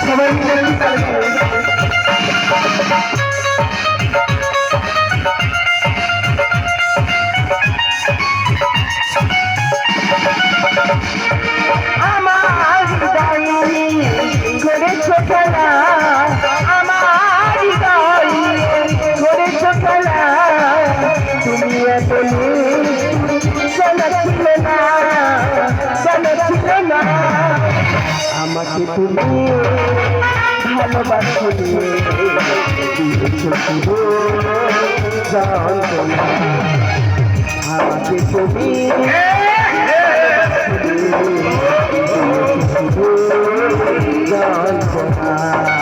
সবাই মিলে। আমার হৃদয়ে করেছ খেলা আমার হৃদয়ে করেছ খেলা তুমি এত ছিল না না। আমাকে তুমি ভালোবাসো শুধু না আমাকে তুমি জানতো না।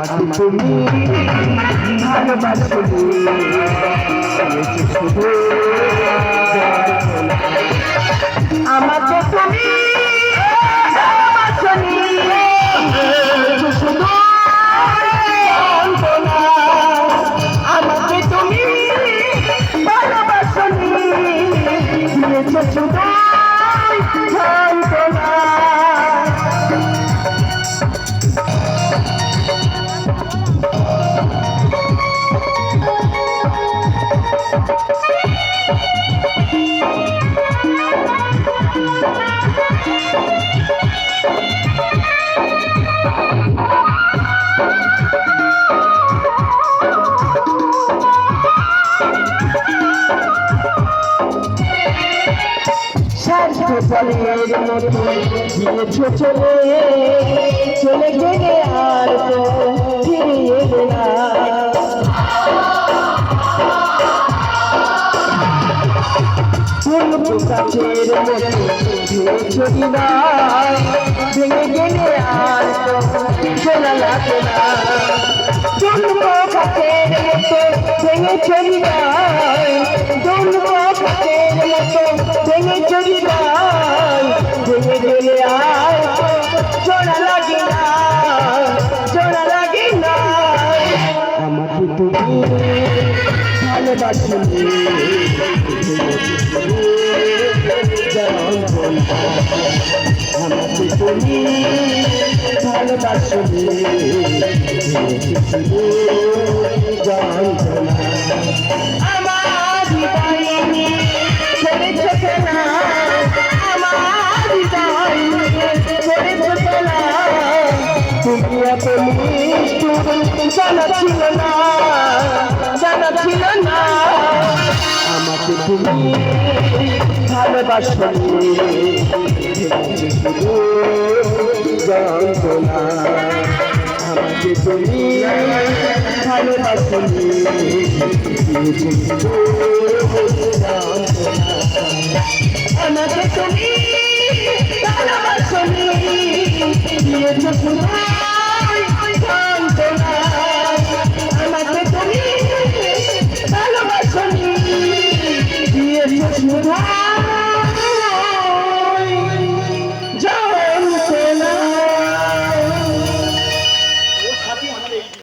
আমাকে তুমি স্বার্থ ফলের মতো দিয়েছ চলে চলে গেলে আর তো ফিরে এলে না। গাছের দিদার ভেঙে গেলে আর তো চলা লাগে না। জন্ম গাছের ভেঙে চলি যায় তুমি ভালোবাসি জানতো না আমার হৃদয়ে ছেড়েছ কেনা আমার হৃদয়ে ছেড়েছ কেনা তুমি এত মিষ্টি জানা ছিল না তুমি ভালোবাসনি জানতো আমাকে তুমি ভালোবাসনি আমাকে তুমি ভালোবাসনি তুমি ভালোবাসনি দিয়েছ তোমায়